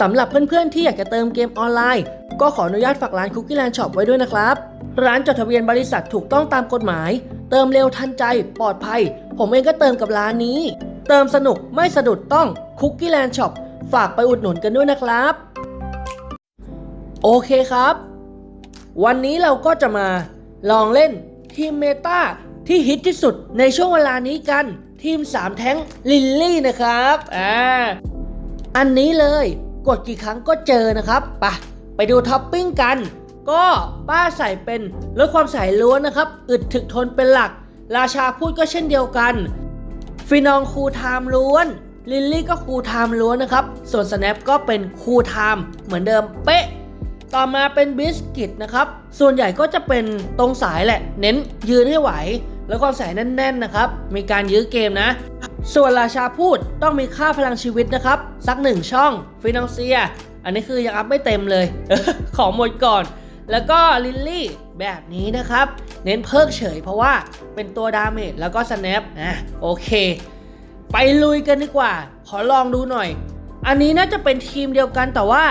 สำหรับเพื่อนๆที่อยากจะเติมเกมออนไลน์ ก็ขออนุญาตฝากร้าน Cookie Land Shop ไว้ด้วยนะครับ ร้านจดทะเบียนบริษัทถูกต้องตามกฎหมาย เติมเร็วทันใจ ปลอดภัย ผมเองก็เติมกับร้านนี้ เติมสนุกไม่สะดุดต้อง Cookie Land Shop ฝากไปอุดหนุนกันด้วยนะครับ โอเคครับ วันนี้เราก็จะมาลองเล่นทีมเมตาที่ฮิตที่สุดในช่วงเวลานี้กัน ทีม 3 แท้งลิลลี่นะครับอ่าอันนี้เลย กดกี่ครั้งก็เจอนะครับปะไปดูท็อปปิ้งกัน ก็ป้าใส่เป็นลดความใส่ล้วนนะครับ อึดถึกทนเป็นหลัก ราชาพูดก็เช่นเดียวกันฟินองคูไทม์ล้วน ลิลลี่ก็คูไทม์ล้วนนะครับ ส่วนสแนปก็เป็นคูไทม์เหมือนเดิมเป๊ะ ต่อมาเป็นบิสกิตนะครับ ส่วนใหญ่ก็จะเป็นตรงสายแหละ เน้นยืนให้ไหว แล้วความใสแน่น ๆนะครับ มีการยื้อเกมนะ ส่วนราชาพูดต้องมีค่าพลังชีวิตนะครับ สักหนึ่งช่องฟินองเซีย อันนี้คือยังอัพไม่เต็มเลย ของหมดก่อน แล้วก็ลิลลี่แบบนี้นะครับ เน้นเพิกเฉยเพราะว่าเป็นตัวดาเมจแล้วก็สแนปอะโอเค ไปลุยกันดีกว่า ขอลองดูหน่อย อันนี้น่าจะเป็นทีมเดียวกันแต่ว่า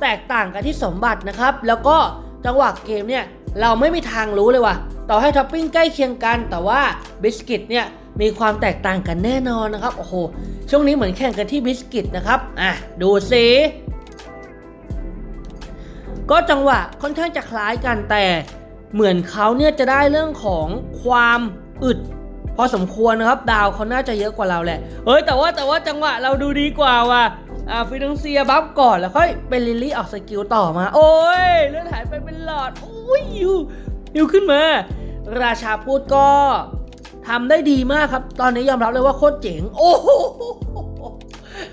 แตกต่างกันที่สมบัตินะครับ แล้วก็จังหวะเกมเนี่ยเราไม่มีทางรู้เลยว่ะ ต่อให้ท็อปปิ้งใกล้เคียงกัน แต่ว่าบิสกิตเนี่ย มีความแตกต่างกันแน่นอนนะครับ โอ้โห ช่วงนี้เหมือนแข่งกันที่บิสกิตนะครับ อะ ดูสิก็จังหวะค่อนข้างจะคล้ายกันแต่เหมือนเขาเนี่ยจะได้เรื่องของความอึด พอสมควรนะครับ ดาวเขาน่าจะเยอะกว่าเราแหละเฮ้ยแต่ว่าแต่ว่าจังหวะเราดูดีกว่าว่ะอ่าฟินังเซียบัฟก่อนแล้วค่อยเป็นลิลลี่ออกสกิลต่อมา โอ้ยเลือดหายไปเป็นหลอดโอ้ยยูยูขึ้นมา ราชาพูดก็ ทำได้ดีมากครับ ตอนนี้ยอมรับเลยว่าโคตรเจ๋ง โอ้โห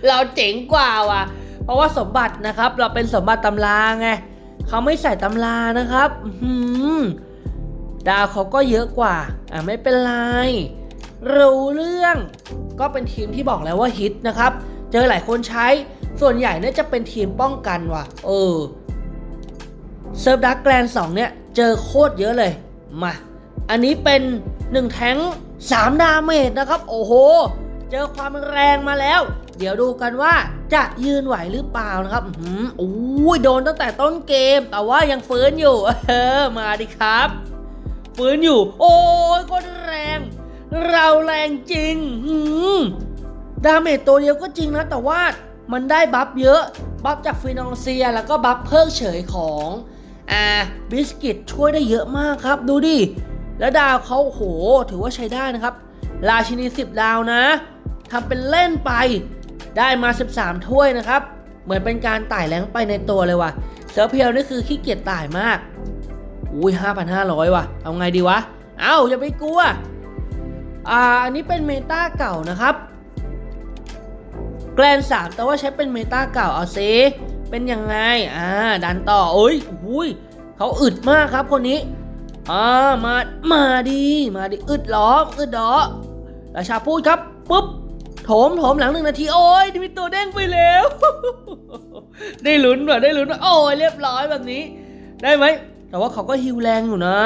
เราเจ๋งกว่าว่ะ เพราะว่าสมบัตินะครับ เราเป็นสมบัติตำราไงเขาไม่ใส่ตำรานะครับหือดาวเขาก็เยอะกว่า อะไม่เป็นไร รู้เรื่อง ก็เป็นทีมที่บอกแล้วว่าฮิตนะครับ เจอหลายคนใช้ ส่วนใหญ่เนี่ยจะเป็นทีมป้องกันว่ะ เออ เซิร์ฟดักแกรนสองเนี่ย เจอโคตรเยอะเลย มา อันนี้เป็น 1 แท้ง 3 ดาเมจนะครับ โอ้โห เจอความแรงมาแล้ว เดี๋ยวดูกันว่าจะยืนไหวหรือเปล่านะครับอื้อหือโอ้ยโดนตั้งแต่ต้นเกม แต่ว่ายังฟื้นอยู่ เออ มาดิครับ ฟื้นอยู่ โอ้ยคนแรง เราแรงจริงหืมดาเมจตัวเดียวก็จริงนะ แต่ว่ามันได้บัฟเยอะ บัฟจากฟินองเซีย แล้วก็บัฟเพิกเฉยของ อ่า บิสกิตช่วยได้เยอะมากครับ ดูดิ แล้วดาวเขาโหถือว่าใช้ได้นะครับ ราชินี 10 ดาวนะทำเป็นเล่นไปได้มา 13 ถ้วยนะครับ เหมือนเป็นการไต่แรงไปในตัวเลยว่ะ เสือเพียวนี่คือขี้เกียจไต่มาก อุ้ย 5,500 ว่ะ เอาไงดีวะ เอ้าอย่าไปกลัว อ่า อันนี้เป็นเมตาเก่านะครับ แกลนสามแต่ว่าใช้เป็นเมตาเก่า เอาซิเป็นยังไง อ่า ดันต่อ โอ้ยอุ้ยเขาอึดมากครับคนนี้ อ่ามา มาดี มาดี อึดหรออึดหรอราชาพูดครับ ปุ๊บ โถมโถมหลังหนึ่งนาที โอ้ยมีตัวเด้งไปแล้ว ได้ลุ้นว่ะ ได้ลุ้นว่ะ โอ้ยเรียบร้อยแบบนี้ ได้ไหม แต่ว่าเขาก็ฮิวแรงอยู่นะ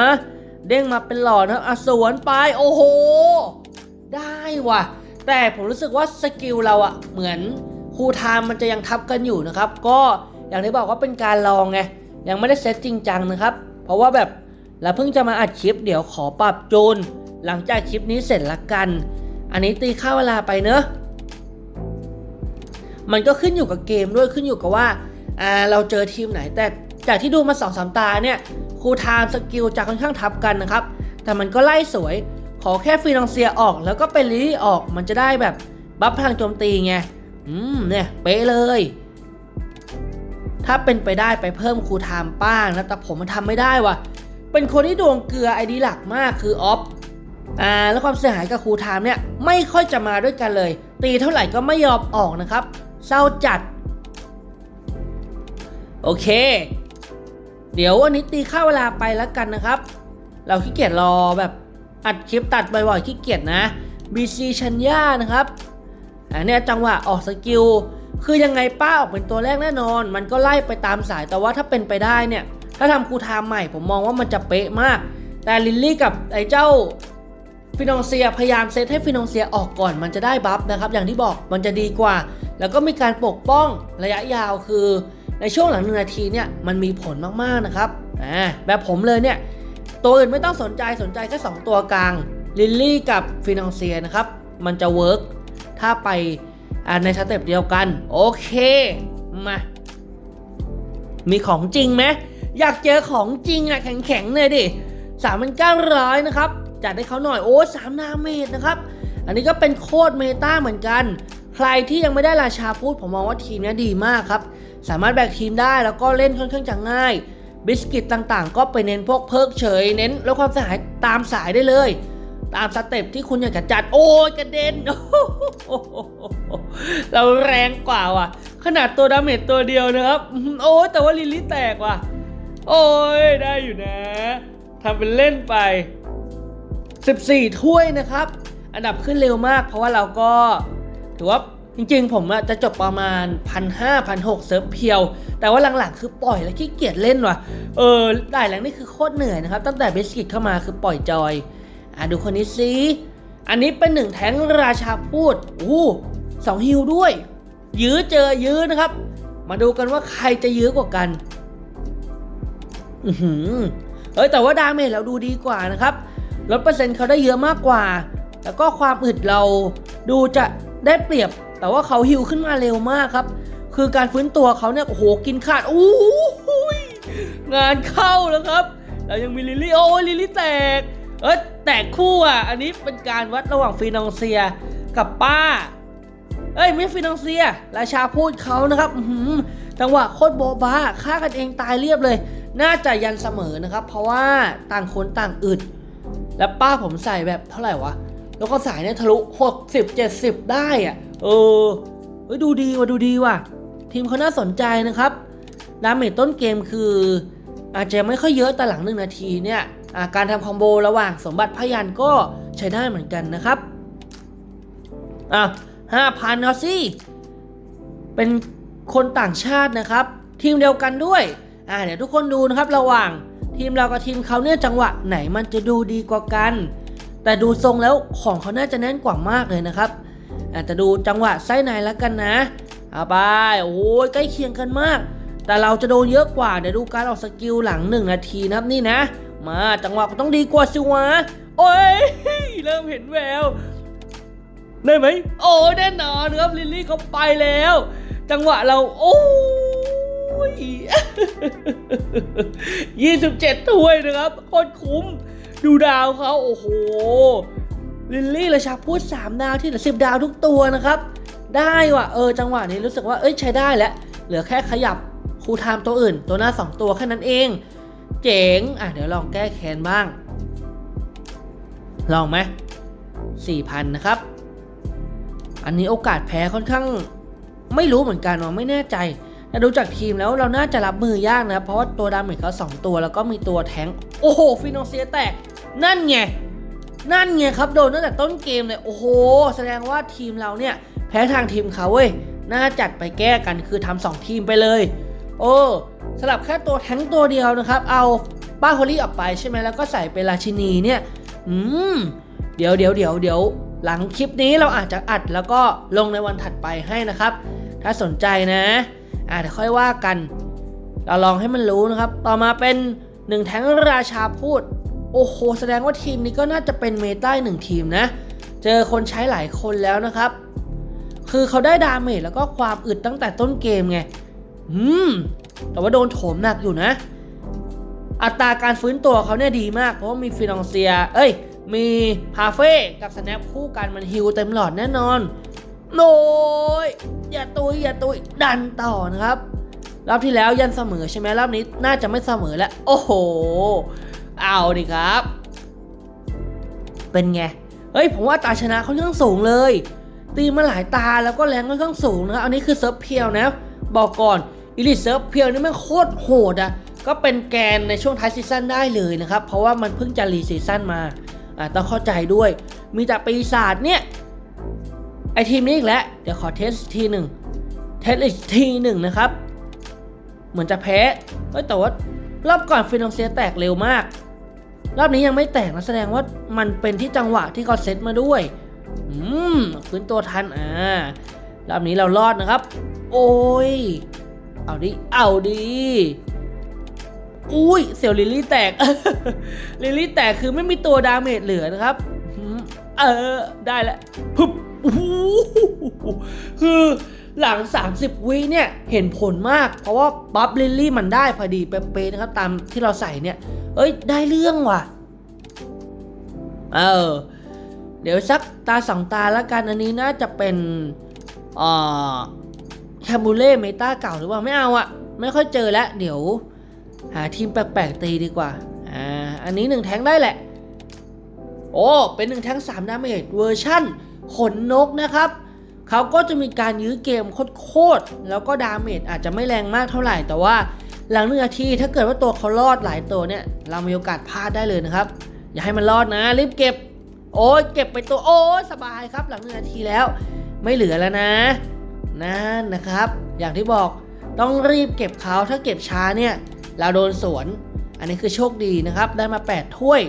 เด้งมาเป็นหลอดนะอะสวนไป โอ้โห ได้ว่ะ แต่ผมรู้สึกว่าสกิลเราอะเหมือนคูลไทม์มันจะยังทับกันอยู่นะครับ ก็อย่างที่บอกว่าเป็นการลองไง ยังไม่ได้เซตจริงจังนะครับ เพราะว่าแบบ เราเพิ่งจะมาอัดคลิปเดี๋ยวขอปรับจูน หลังจากคลิปนี้เสร็จละกัน อันนี้ตีค่าเวลาไปเนอะมันก็ขึ้นอยู่กับเกมด้วยขึ้นอยู่กับว่าอ่าเราเจอทีมไหน แต่จากที่ดูมาสองสามตาเนี่ยครูไทม์สกิลจะค่อนข้างทับกันนะครับ แต่มันก็ไล่สวย ขอแค่ฟีนองเซียออก แล้วก็เป็นลิลี่ออกมันจะได้แบบบัฟพลังโจมตีไง อืมเนี่ยเป๊ะเลย ถ้าเป็นไปได้ไปเพิ่มครูไทม์ป้างนะแต่ผมมันทำไม่ได้ว่ะ เป็นคนที่ดวงเกลือไอดีหลักมากคือออฟอ่าแล้วความเสียหายกับครูไทม์เนี่ยไม่ค่อยจะมาด้วยกันเลย ตีเท่าไหร่ก็ไม่ยอมออกนะครับเศร้าจัด โอเค เดี๋ยววันนี้ตีค่าเวลาไปแล้วกันนะครับ เราขี้เกียจรอแบบอัดคลิปตัดบ่อยๆขี้เกียจนะ BC ชัญญานะครับอันนี้จังหวะออกสกิล คือยังไงป้าออกเป็นตัวแรกแน่นอน มันก็ไล่ไปตามสายแต่ว่าถ้าเป็นไปได้เนี่ย ถ้าทำครูไทม์ใหม่ผมมองว่ามันจะเป๊ะมาก แต่ลิลลี่กับไอ้เจ้าฟินองเซียพยายามเซตให้ฟินองเซียออกก่อนมันจะได้บัฟนะครับ อย่างที่บอกมันจะดีกว่า แล้วก็มีการปกป้องระยะยาวคือ ในช่วงหลังหนึ่งนาทีเนี่ยมันมีผลมากๆนะครับอ่าแบบผมเลยเนี่ย ตัวอื่นไม่ต้องสนใจสนใจแค่2ตัวกลางลิลลี่กับฟินองเซียนะครับ มันจะเวิร์กถ้าไปอ่าในสเต็ปเดียวกัน โอเค มา มีของจริงไหม อยากเจอของจริงอะแข็งๆเลยดิสามพันเก้าร้อยนะครับ จัดให้เขาหน่อยโอ้สามนาเมตรนะครับ อันนี้ก็เป็นโคตรเมตาเหมือนกัน ใครที่ยังไม่ได้ราชาพูดผมมองว่าทีมนี้ดีมากครับ สามารถแบกทีมได้แล้วก็เล่นค่อนข้างจะง่าย บิสกิตต่างๆ ก็ไปเน้นพวกเพิกเฉย เน้นแล้วความเสียหายตามสายได้เลย ตามสเต็ปที่คุณอยากจะจัดโอ้ยกระเด็นเราแรงกว่าว่ะ ขนาดตัวดาเมจตัวเดียวนะครับ โอ้แต่ว่าลิลลี่แตกว่ะ โอ้ยได้อยู่นะทำเป็นเล่นไป 14 ถ้วยนะครับ อันดับขึ้นเร็วมาก เพราะว่าเราก็ถือว่าจริงๆ ผมจะจบประมาณ 1,500 1,600เซิร์ฟเพียว แต่ว่าหลังๆ คือปล่อยแล้วขี้เกียจเล่นว่ะ เออได้แรงนี่คือโคตรเหนื่อยนะครับ ตั้งแต่เบสกิตเข้ามาคือปล่อยจอย อะดูคนนี้สิอันนี้เป็นหนึ่งแท้งราชาพูดโอ้สองฮิวด้วย ยื้อเจอยื้อนะครับ มาดูกันว่าใครจะยื้อกว่ากัน เอ้ยแต่ว่าดาเมจเราดูดีกว่านะครับลดเปอร์เซ็นต์เขาได้เยอะมากกว่า แล้วก็ความอึดเราดูจะได้เปรียบ แต่ว่าเขาฮิวขึ้นมาเร็วมากครับ คือการฟื้นตัวเขาเนี่ยโอ้โหกินขาดโอ้โหยงานเข้าแล้วครับ เรายังมีลิลลี่โอ้ลิลลี่แตก เอ้ยแตกคู่อะ อันนี้เป็นการวัดระหว่างฟีนองเซียกับป้า เอ้ยไม่ฟินองเซียราชาพูดเขานะครับหือจังหวะโคตรโบบาฆ่ากันเองตายเรียบเลย น่าจะยันเสมอนะครับ เพราะว่าต่างคนต่างอึด แล้วป้าผมใส่แบบเท่าไหร่วะ แล้วก็สายเนี่ยทะลุ 60 70 ได้อะเออเฮ้ยดูดีว่ะดูดีว่ะ ทีมเขาน่าสนใจนะครับดาเมจต้นเกมคือ อาจจะไม่ค่อยเยอะแต่หลังหนึ่งนาทีเนี่ยาการทำคอมโบระหว่างสมบัติพยันก็ใช้ได้เหมือนกันนะครับอะห้าพันเอาสิเป็นคนต่างชาตินะครับ ทีมเดียวกันด้วย อ่าเดี๋ยวทุกคนดูนะครับระหว่างทีมเรากับทีมเขาเนี่ยจังหวะไหนมันจะดูดีกว่ากัน แต่ดูทรงแล้วของเขาน่าจะแน่นกว่ามากเลยนะครับอาจจะดูจังหวะไส้ในแล้วกันนะเอาไปโอ้ยใกล้เคียงกันมาก แต่เราจะโดนเยอะกว่าเดี๋ยวดูการออกสกิลหลังหนึ่งนาทีนะครับนี่นะ มาจังหวะก็ต้องดีกว่าสิวะโอ้ยเริ่มเห็นแววได้ไหมโอ้แน่นอนครับลิลลี่เขาไปแล้ว จังหวะเราโอ้ ยยี่สิบเจ็ดถ้วยนะครับโคตรคุ้ม ดูดาวเขาโอ้โห ลิลลี่ราชาพูดสามดาวที่เหลือสิบดาวทุกตัวนะครับ ได้ว่ะเออจังหวะนี้รู้สึกว่าเอ้ยใช้ได้แล้วเหลือแค่ขยับคูลไทม์ตัวอื่น ตัวหน้าสองตัวแค่นั้นเอง เจ๋ง อะเดี๋ยวลองแก้แค้นบ้าง ลองไหมสี่พันนะครับ อันนี้โอกาสแพ้ค่อนข้างไม่รู้เหมือนกันว่าไม่แน่ใจ แต่ดูจากทีมแล้วเราน่าจะรับมือยากนะครับเพราะว่าตัวดาเมจเขาสองตัวแล้วก็มีตัวแทงโอ้โหฟินอลเซียแตก นั่นไง นั่นไงครับโดนตั้งแต่ต้นเกมเลย โอ้โห แสดงว่าทีมเราเนี่ย แพ้ทางทีมเขาเว้ย น่าจัดไปแก้กันคือทำสองทีมไปเลย โอ้สลับแค่ตัวแทงตัวเดียวนะครับ เอาป้าโฮลี่ออกไปใช่ไหมแล้วก็ใส่เป็นราชินีเนี่ย อืม เดี๋ยวเดี๋ยวเดี๋ยวเดี๋ยวหลังคลิปนี้เราอาจจะอัดแล้วก็ลงในวันถัดไปให้นะครับ ถ้าสนใจนะ อ่าเดี๋ยวค่อยว่ากัน เราลองให้มันรู้นะครับ ต่อมาเป็นหนึ่งแท้งราชาพูด โอ้โห แสดงว่าทีมนี้ก็น่าจะเป็นเมตาหนึ่งทีมนะ เจอคนใช้หลายคนแล้วนะครับ คือเขาได้ดาเมจแล้วก็ความอึดตั้งแต่ต้นเกมไง อืม แต่ว่าโดนโถมหนักอยู่นะ อัตราการฟื้นตัวเขาเนี่ยดีมาก เพราะว่ามีฟินองเซีย เอ้ย มีพาเฟ่กับสแนปคู่กันมันฮิวเต็มหลอดแน่นอน โนยอย่าตุยอย่าตุยดันต่อนะครับรอบที่แล้วยันเสมอใช่ไหมรอบนี้น่าจะไม่เสมอแล้ว โอ้โห เอาดิครับ เป็นไง เฮ้ย ผมว่าตาชนะค่อนข้างสูงเลย ตีมาหลายตาแล้วก็แรงค่อนข้างสูงนะครับอันนี้คือเซิร์ฟเพียวนะ บอกก่อนอีลิเซิร์ฟเพียวนี่มันโคตรโหดอะก็เป็นแกนในช่วงท้ายซีซั่นได้เลยนะครับ เพราะว่ามันเพิ่งจะรีซีซั่นมาอ่าต้องเข้าใจด้วย มีแต่ปีศาจเนี่ย ไอทีมนี้อีกแล้ว เดี๋ยวขอเทสทีหนึ่งเทสอีกทีหนึ่งนะครับ เหมือนจะแพ้เฮ้ยแต่ว่ารอบก่อนฟินองเซียแตกเร็วมาก รอบนี้ยังไม่แตกนะแสดงว่ามันเป็นที่จังหวะที่เขาเซตมาด้วย อืมฟื้นตัวทันอ่ารอบนี้เรารอดนะครับ โอ้ย เอาดิ เอาดิอุ้ยเซลล์ลิลลี่แตก ลิลลี่แตกคือไม่มีตัวดาเมจเหลือนะครับ เออ ได้แล้วพึบ โอ้โหคือหลัง 30 วิเนี่ย เห็นผลมาก เพราะว่าบัฟลิลลี่มันได้พอดีเป๊ะๆนะครับ ตามที่เราใส่เนี่ย เอ้ย ได้เรื่องว่ะ เออ เดี๋ยวสักตาสองตาแล้วกันอันนี้น่าจะเป็นอ่าแคมูเล่เมตาเก่าหรือว่าไม่เอาอะไม่ค่อยเจอแล้ว เดี๋ยว หาทีมแปลกๆตีดีกว่า อ่า อันนี้หนึ่งแทงได้แหละ โอ้ เป็นหนึ่งแทงสามดาเมจเวอร์ชั่น ขนนกนะครับเขาก็จะมีการยื้อเกมโคตรๆแล้วก็ดาเมจอาจจะไม่แรงมากเท่าไหร่ แต่ว่าหลังหนึ่งนาทีถ้าเกิดว่าตัวเขารอดหลายตัวเนี่ย เรามีโอกาสพลาดได้เลยนะครับ อย่าให้มันรอดนะรีบเก็บ โอ้ยเก็บไปตัวโอ้ยสบายครับ หลังหนึ่งนาทีแล้ว ไม่เหลือแล้วนะนั่นนะครับ อย่างที่บอกต้องรีบเก็บเขาถ้าเก็บช้าเนี่ยเราโดนสวน อันนี้คือโชคดีนะครับ ได้มา 8 ถ้วย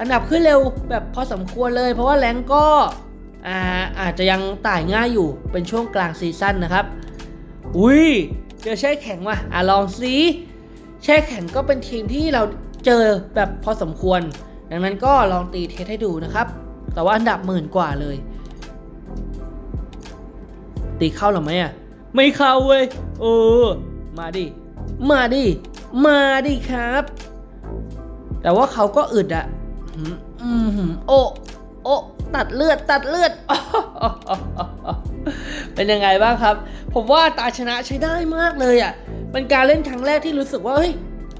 อันดับขึ้นเร็วแบบพอสมควรเลย เพราะว่าแรงก็ อาอาจจะยังต่ายง่ายอยู่เป็นช่วงกลางซีซั่นนะครับ อุ้ยเจอแช่แข็งว่ะอะลองซิแช่แข็งก็เป็นทีมที่เราเจอแบบพอสมควร ดังนั้นก็ลองตีเทสให้ดูนะครับ แต่ว่าอันดับหมื่นกว่าเลย ตีเข้าหรือไม่อะ ไม่เข้าเว้ยเออ มาดิ มาดิ มาดิครับ แต่ว่าเขาก็อึดอะอืมโอ้ โอ้ตัดเลือดตัดเลือด เป็นยังไงบ้างครับ ผมว่าตาชนะใช้ได้มากเลยอะเป็นการเล่นครั้งแรกที่รู้สึกว่าเฮ้ย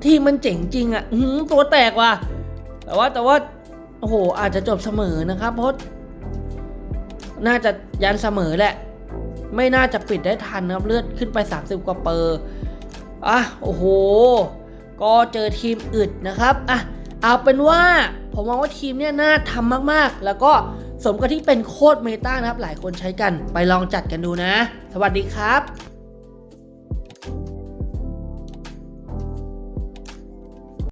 ทีมมันเจ๋งจริงอะอื้อหือตัวแตกว่ะแต่ว่าแต่ว่าโอ้โหอาจจะจบเสมอนะครับเพราะน่าจะยันเสมอแหละ ไม่น่าจะปิดได้ทันนะครับเลือดขึ้นไป 30 กว่าเปอร์อะโอ้โห ก็เจอทีมอึดนะครับอะ เอาเป็นว่าผมมองว่าทีมเนี่ยน่าทำมากๆ แล้วก็สมกับที่เป็นโคตรเมตานะครับ หลายคนใช้กันไปลองจัดกันดูนะ สวัสดีครับ